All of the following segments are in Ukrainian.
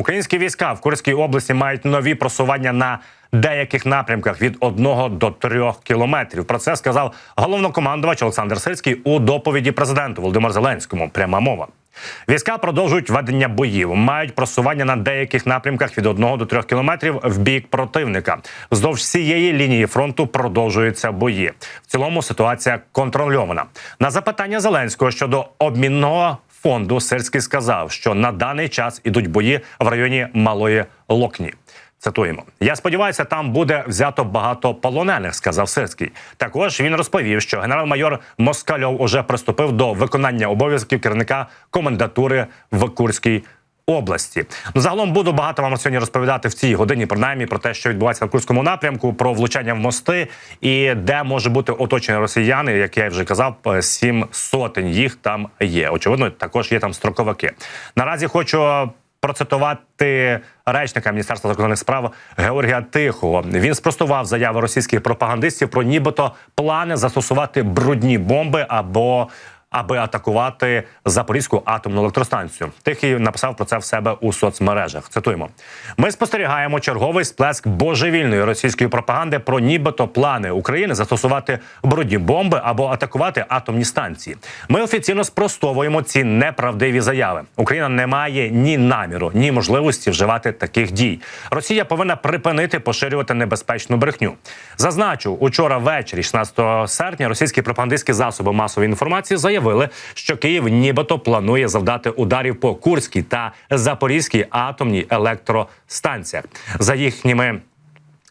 Українські війська в Курській області мають нові просування на деяких напрямках від 1 до 3 кілометрів. Про це сказав головнокомандувач Олександр Сирський у доповіді президенту Володимиру Зеленському. Пряма мова. Війська продовжують ведення боїв, мають просування на деяких напрямках від 1 до 3 кілометрів в бік противника. Вздовж всієї лінії фронту продовжуються бої. В цілому ситуація контрольована. На запитання Зеленського щодо обмінного фонду Сирський сказав, що на даний час ідуть бої в районі Малої Локні. Цитуємо: я сподіваюся, там буде взято багато полонених, сказав Сирський. Також він розповів, що генерал-майор Москальов уже приступив до виконання обов'язків керівника комендатури в Курській області. Ну загалом буду багато вам сьогодні розповідати в цій годині, принаймні про те, що відбувається на Курському напрямку, про влучання в мости і де може бути оточення росіяни, як я вже казав, сім сотень їх там є. Очевидно, також є там строковики. Наразі хочу процитувати речника міністерства закордонних справ Георгія Тихого. Він спростував заяви російських пропагандистів про нібито плани застосувати брудні бомби або аби атакувати Запорізьку атомну електростанцію. Тихий написав про це в себе у соцмережах. Цитуємо: ми спостерігаємо черговий сплеск божевільної російської пропаганди про нібито плани України застосувати брудні бомби або атакувати атомні станції. Ми офіційно спростовуємо ці неправдиві заяви. Україна не має ні наміру, ні можливості вживати таких дій. Росія повинна припинити поширювати небезпечну брехню. Зазначу, учора ввечері, 16 серпня, російські пропагандистські засоби масової інформації заявили, що Київ нібито планує завдати ударів по Курській та Запорізькій атомній електростанціях. За їхніми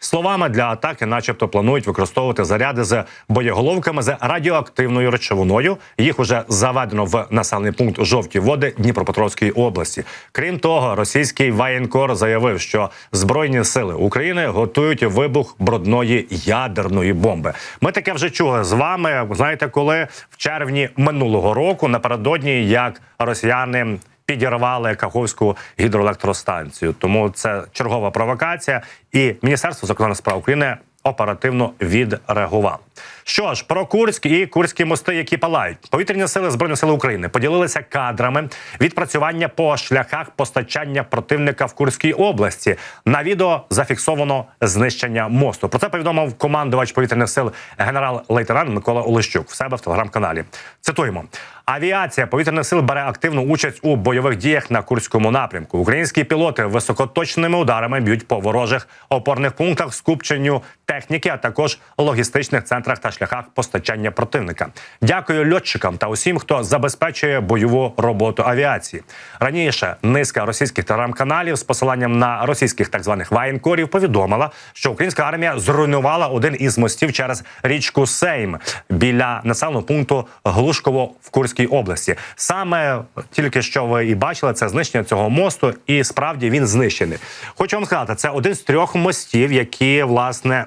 Словами для атаки, начебто, планують використовувати заряди з боєголовками з радіоактивною речовиною. Їх уже заведено в населений пункт жовті води Дніпропетровської області. Крім того, російський воєнкор заявив, що збройні сили України готують вибух брудної ядерної бомби. Ми таке вже чули з вами. Знаєте, коли в червні минулого року напередодні як росіяни підірвали Каховську гідроелектростанцію. Тому це чергова провокація, і Міністерство закордонних справ України оперативно відреагувало. Що ж, про Курськ і Курські мости, які палають, повітряні сили збройних сил України поділилися кадрами відпрацювання по шляхах постачання противника в Курській області. На відео зафіксовано знищення мосту. Про це повідомив командувач повітряних сил генерал-лейтенант Микола Олещук в себе в телеграм-каналі. Цитуємо. Авіація повітряних сил бере активну участь у бойових діях на курському напрямку. Українські пілоти високоточними ударами б'ють по ворожих опорних пунктах, скупченню техніки, а також логістичних центрах та шляхах постачання противника. Дякую льотчикам та усім, хто забезпечує бойову роботу авіації. Раніше низка російських телеграм-каналів з посиланням на російських так званих воєнкорів повідомила, що українська армія зруйнувала один із мостів через річку Сейм біля населеного пункту Глушково в Курській області. Саме тільки що ви і бачили це знищення цього мосту, і справді він знищений. Хочу вам сказати, це один з трьох мостів, які власне.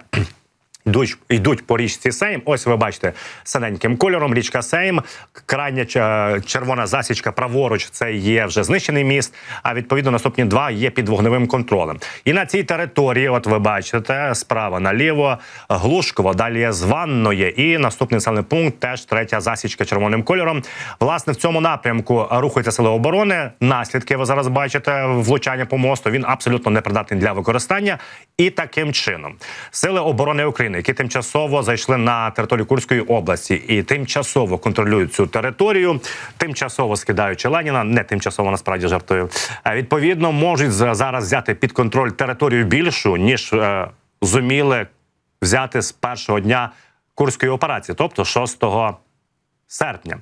Йдуть, йдуть по річці Сейм. Ось ви бачите синеньким кольором. Річка Сейм, крайня червона засічка праворуч. Це є вже знищений міст. А відповідно наступні два є під вогневим контролем. І на цій території, от ви бачите, справа наліво Глушково, далі званноє. І наступний населений пункт теж третя засічка червоним кольором. Власне, в цьому напрямку рухаються сили оборони. Наслідки ви зараз бачите влучання по мосту. Він абсолютно непридатний для використання. І таким чином сили оборони України які тимчасово зайшли на територію Курської області і тимчасово контролюють цю територію, тимчасово скидаючи Леніна, не тимчасово насправді жартую. Відповідно, можуть зараз взяти під контроль територію більшу ніж е, зуміли взяти з першого дня курської операції, тобто 6 серпня.